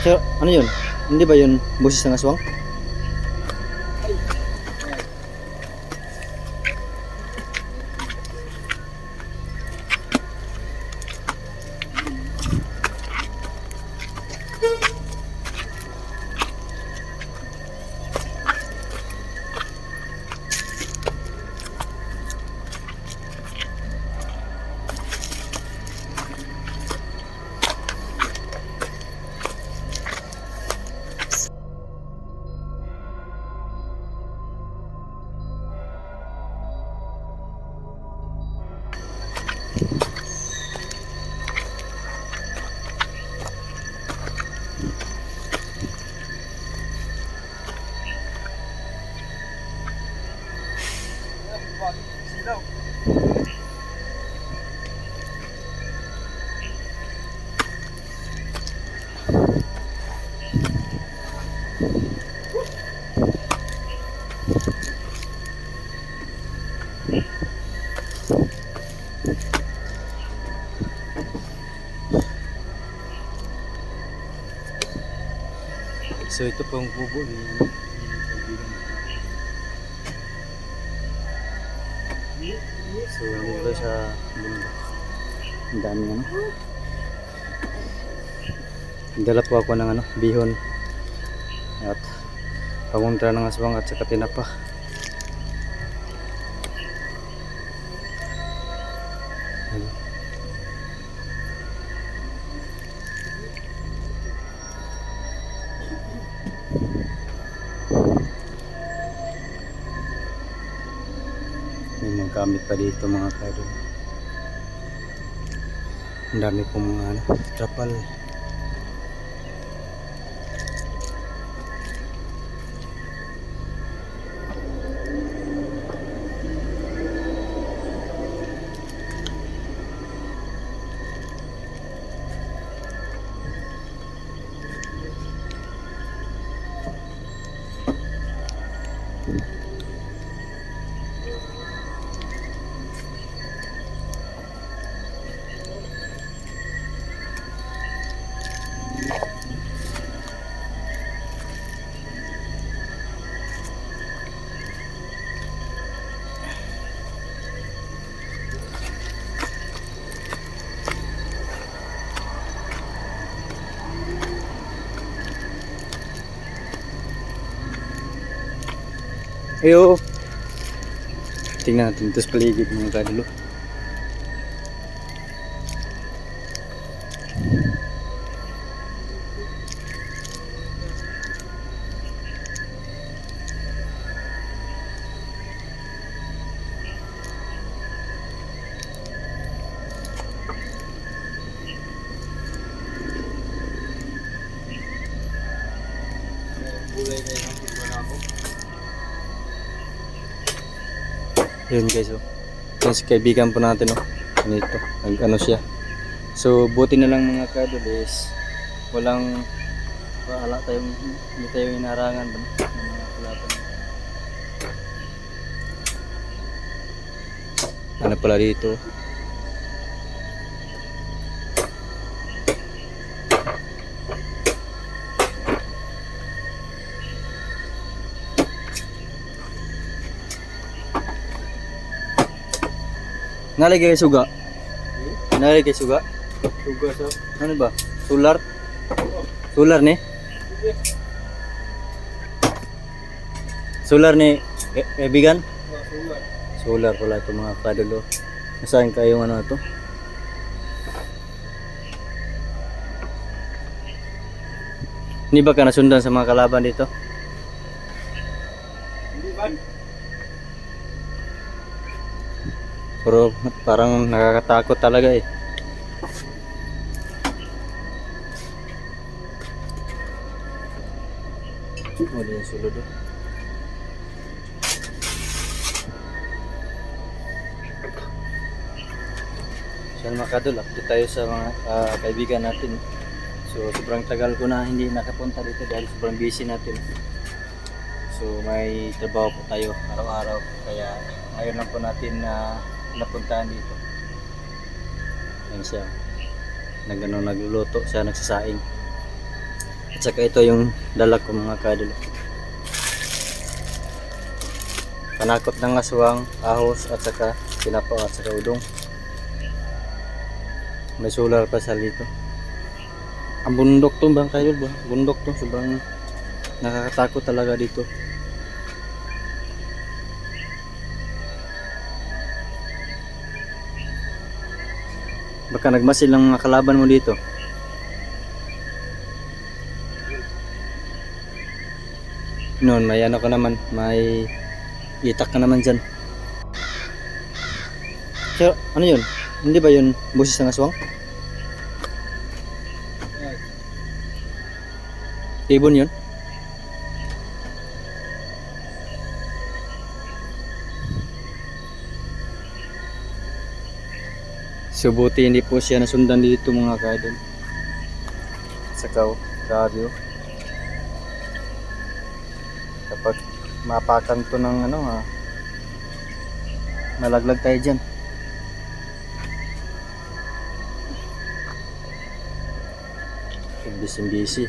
Sir, ano yun? Hindi ba yun busis ng aswang? So ito po ang kubo ni ano. So dito sa bundok. Ang dami ano. Dala po ako ng ano, bihon. At panguntra ng aswang at saka tinapa. Pa dito mga kadol. Ang dami pong mga ano, trapal. Ayo. Tingnan natin ito sa paligid mga kadalo. Yun guys oh. Yan si kaibigan po natin oh. Ganito. Nag ano siya. So buti na lang mga kadol is walang wala tayong hindi tayo inarangan ng mga kalaban. Ano pala dito? Nalagay kay suga. Nalagay kay suga. Tuga sa Ano ba? Solar? Solar ni? Solar ni kaibigan? sugat. Solar pala ito mga kadulo. Nasaan kayong ano to? Hindi ba ka nasundan sa mga kalaban dito? Hindi ba? Pero parang nakakatakot talaga eh. Wala yung sulod oh. So yun, mga kadol, update tayo sa mga ah, kaibigan natin. So sobrang tagal ko na hindi nakapunta dito dahil sobrang busy natin. So may trabaho po tayo araw-araw kaya ngayon lang po natin na napuntahan dito. Yan siya. Nag, ano, nagluluto siya, nagsasaing. At saka ito yung dala ko mga kadol. Panakot ng aswang, ahos at saka tinapa at saka udong. May solar pa sa dito. Ang bundok to bang kayo? Bundok to sobrang nakakatakot talaga dito. Baka nagmasil ang mga kalaban mo dito. Noon, may ano ka naman, may itak ka naman dyan. Kaya, ano yun? Hindi ba yun busis ng aswang? Ibon yun? So buti hindi po siya nasundan dito mga kadol. Sa kaw, radio. Kapag mapakan to ng ano ha, malaglag tayo dyan. Busy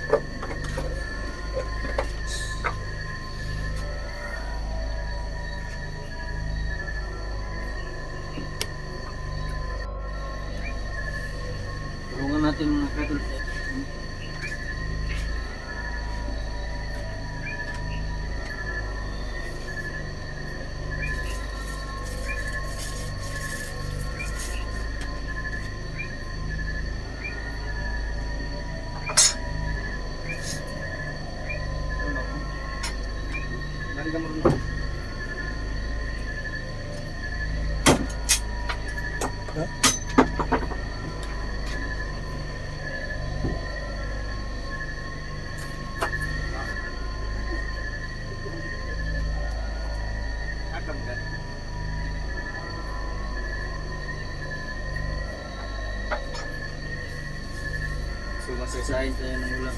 So masasahin tayo ng ulam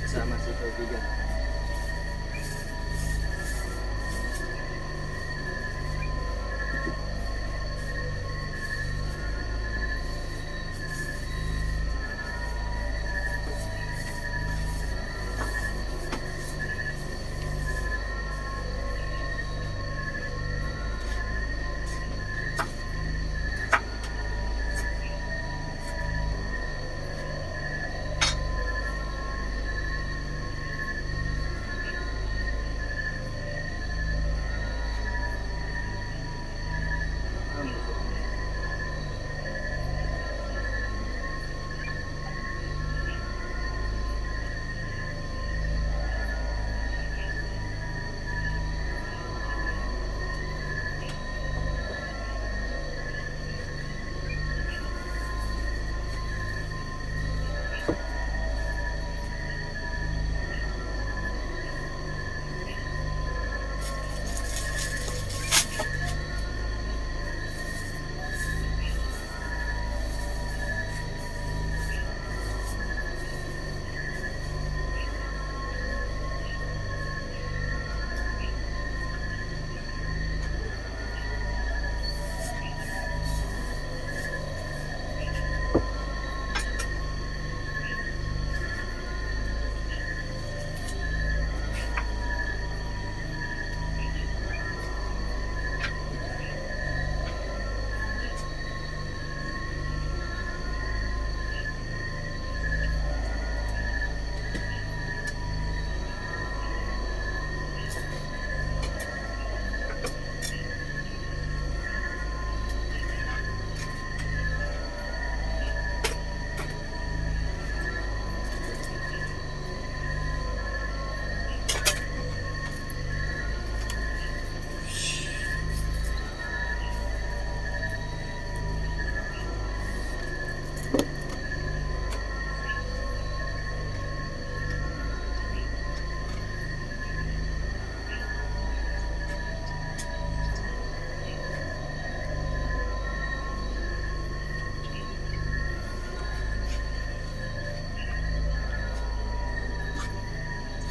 kasama si kaibigan.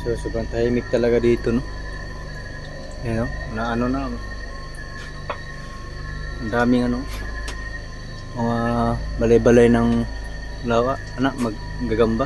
So, sobrang tahimik talaga dito, no? Yan, no? Na ano na? Ang daming ano, mga balay-balay ng lawa, anak, maggagamba.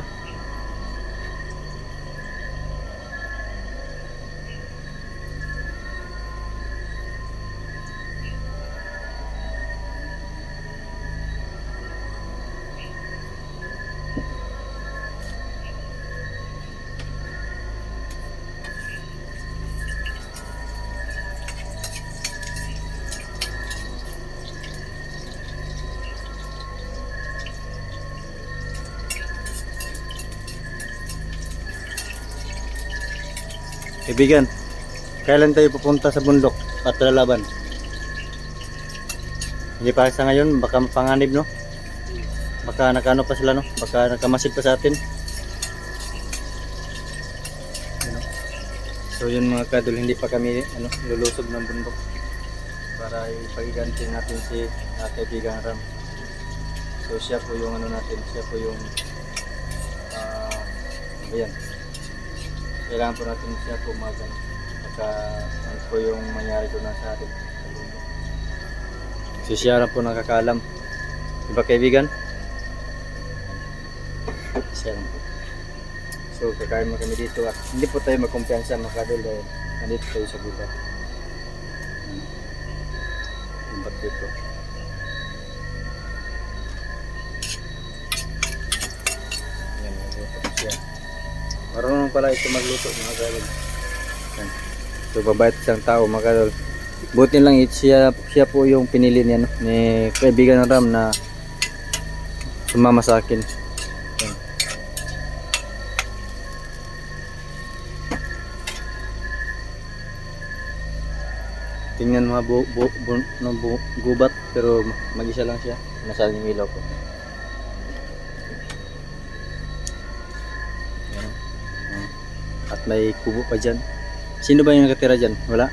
Kaibigan, kailan tayo pupunta sa bundok at lalaban? Hindi pa sa ngayon, baka panganib no? Baka nakano pa sila no? Baka nakamasid pa sa atin. Ano? So yun mga kadol, hindi pa kami ano, lulusob ng bundok para ipagiganti natin si uh, kaibigan Ram. So siya po yung ano natin, siya po yung ah ano yan. Kailangan po natin siya po mag ano, baka ano po yung mangyari ko na sa atin. siya na po nakakaalam. Diba kaibigan? Lang po. So kakain mo kami dito at hindi po tayo magkumpiyansa mga kadol dahil nandito tayo sa gubat. Gubat dito. Yan, Marunong pala ito magluto mga kadol. So babait siyang tao mga kadol. Buti lang it, siya, siya po yung pinili niya ni kaibigan ng Ram na sumama sa akin. Tingnan mga bu, bu, bu, no, bu, gubat pero mag-isa lang siya. Yung ilaw ko. May kubo pa dyan. Sino ba yung nakatira dyan? Wala?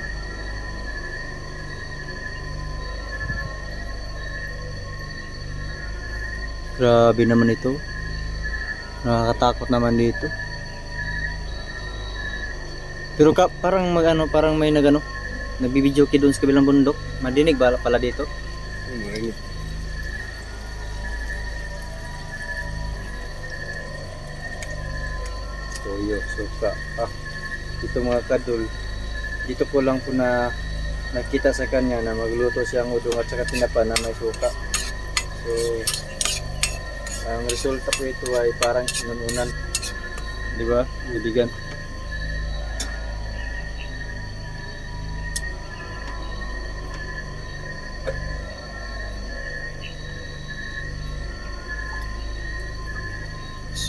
Grabe naman ito. Nakakatakot naman dito. Pero ka, parang magano, parang may nagano, nagbibideo ki doon sa kabilang bundok. Madinig ba pala dito? Toyo, suka. Ah, dito mga kadol. Dito ko lang po na nakita sa kanya na magluto siya ng udong at saka tinapa na may suka. So, ang resulta po ito ay parang sinununan. Di ba? Ibigan.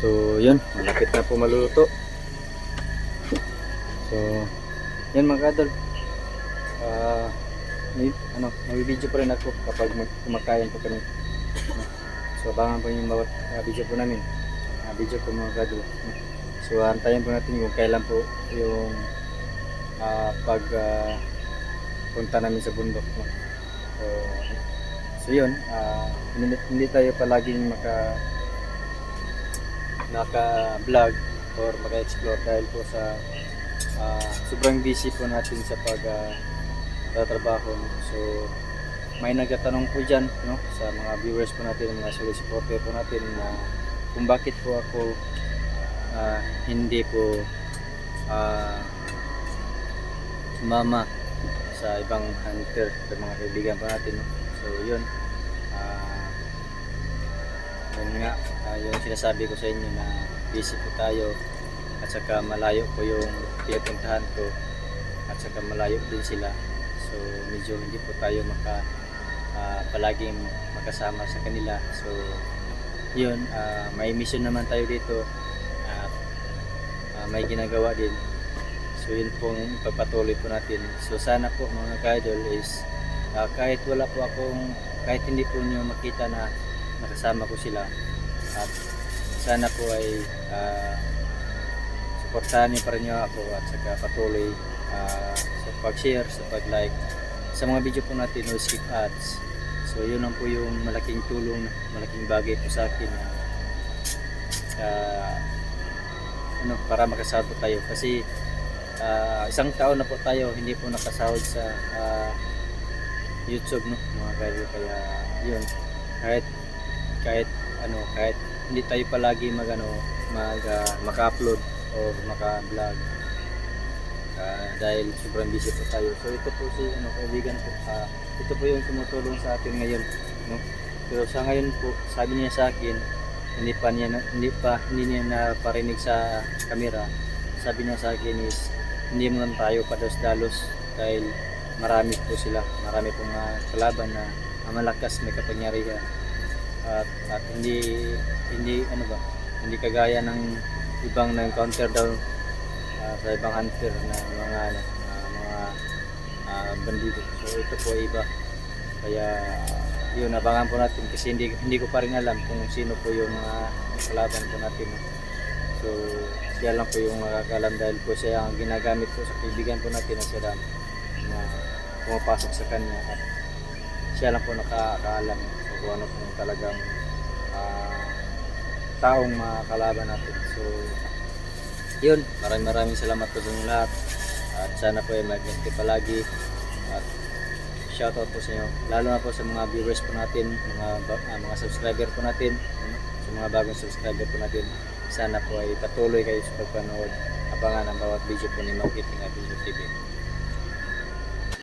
So, yun. Malapit na po maluluto. So, yan mga kadol. Ah, may, ano, may video pa rin ako kapag kumakain po kami. So, abangan po yung bawat ah, video po namin. Ah, video po mga kadol. So, antayin po natin kung kailan po yung ah, pag ah, punta namin sa bundok. No? So, so yun. ah, hindi, hindi tayo palaging maka naka-vlog or maka-explore dahil po sa ah, sobrang busy po natin sa pag ah, tatrabaho. no. So, may nagtatanong po dyan no, sa mga viewers po natin, mga solid supporter po natin na kung bakit po ako ah, hindi po ah, sumama sa ibang hunter sa mga kaibigan po natin. No? So, yun. Ah, yun nga, ah, yung sinasabi ko sa inyo na busy po tayo at saka malayo po yung pinupuntahan ko at saka malayo din sila. So medyo hindi po tayo maka ah, palaging makasama sa kanila. So yun, ah, may mission naman tayo dito at ah, may ginagawa din. So yun pong ipagpatuloy po natin. So sana po mga ka-idol is ah, kahit wala po akong kahit hindi po nyo makita na nakasama ko sila at sana po ay ah, suportahan niyo pa rin niyo ako at saka patuloy ah, sa pag-share, sa pag-like. Sa mga video po natin no skip ads. So yun lang po yung malaking tulong malaking bagay po sa akin na ah, ano, para makasahod tayo. Kasi ah, isang taon na po tayo hindi po nakasahod sa ah, YouTube no mga kayo. Kaya yun kahit kahit ano kahit hindi tayo palagi mag ano mag ah, maka-upload or maka-vlog Ah, dahil sobrang busy po tayo. So ito po si ano kaibigan ko. ah, ito po yung tumutulong sa atin ngayon, no? Pero sa ngayon po, sabi niya sa akin, hindi pa niya hindi pa hindi niya naparinig sa camera. Sabi niya sa akin is hindi lang tayo pados-dalos dahil marami po sila, marami pong ah, kalaban na ah, malakas may kapangyarihan at, at hindi hindi ano ba hindi kagaya ng ibang na encounter daw ah, sa ibang hunter na mga ano, ah, mga ah, bandido. So ito po iba. Kaya yun, abangan po natin kasi hindi, hindi ko pa rin alam kung sino po yung mga kalaban po natin. So siya lang po yung nakakalam dahil po siya ang ginagamit po sa kaibigan po natin na si Ram na pumapasok sa kanya at siya lang po nakakaalam kung ano po talagang ah, taong mga kalaban natin. So yun, maraming maraming salamat po sa inyo lahat. At sana po ay mag-ingat palagi. At shoutout po sa inyo. Lalo na po sa mga viewers po natin mga, ah, mga subscriber po natin. Ano, sa mga bagong subscriber po natin sana po ay patuloy kayo sa pagpanood. Abangan ang bawat video po ni Marketing at Video TV